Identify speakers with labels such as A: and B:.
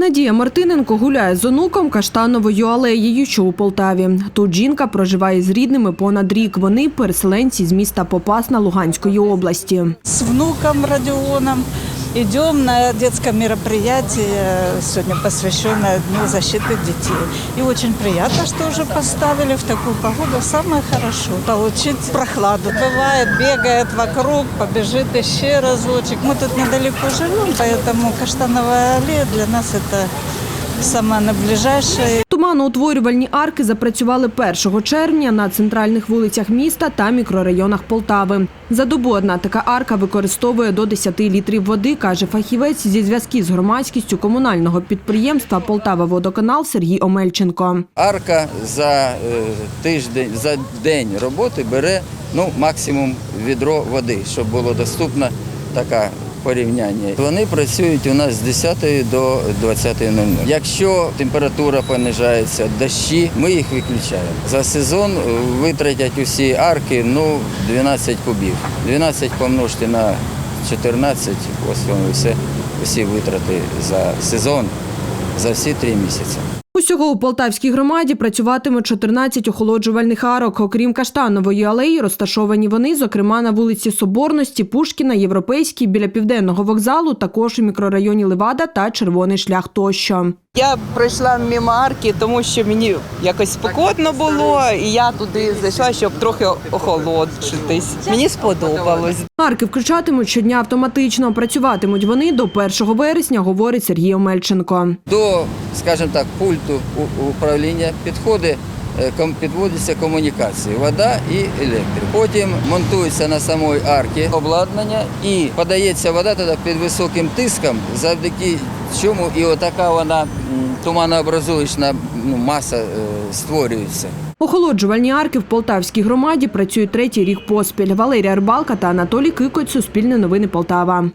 A: Надія Мартиненко гуляє з онуком Каштановою алеєю, що у Полтаві. Тут жінка проживає з рідними понад рік. Вони переселенці з міста Попасна Луганської області.
B: З внуком Родионом Идем на детское мероприятие, сегодня посвященное Дню защиты детей. И очень приятно, что уже поставили в такую погоду. Самое хорошо – получить прохладу. Бывает, бегает вокруг, побежит еще разочек. Мы тут недалеко живем, поэтому Каштановая аллея для нас это самое наиближайшее.
A: Туманоутворювальні арки запрацювали 1 червня на центральних вулицях міста та мікрорайонах Полтави. За добу одна така арка використовує до 10 літрів води, каже фахівець зі зв'язків з громадськістю комунального підприємства Полтава Водоканал Сергій Омельченко.
C: Арка за е, тиждень, за день роботи бере ну, максимум відро води, щоб було доступно таке порівняння. Вони працюють у нас з 10 до 20.00. Якщо температура понижається, дощі, ми їх виключаємо. За сезон витратять усі арки ну, 12 кубів. 12 помножте на 14, ось вони все, усі витрати за сезон, за всі три місяці.
A: Усього у Полтавській громаді працюватимуть 14 охолоджувальних арок. Окрім Каштанової алеї, розташовані вони, зокрема, на вулиці Соборності, Пушкіна, Європейській, біля південного вокзалу, також у мікрорайоні Левада та Червоний шлях тощо.
D: Я пройшла мимо арки, тому що мені якось спекотно було, і я туди зайшла, щоб трохи охолодшитись. Мені сподобалось.
A: Арки включатимуть щодня автоматично. Працюватимуть вони до 1 вересня, говорить Сергій Омельченко.
C: До, скажімо так, пульту управління підходить, підводяться комунікації, вода і електрик. Потім монтується на самої арці обладнання і подається вода тоді під високим тиском, завдяки чому і отака вона туманообразуючна ну, маса е, створюється.
A: Охолоджувальні арки в Полтавській громаді працюють третій рік поспіль. Валерія Рибалка та Анатолій Кикоть, Суспільне новини Полтава.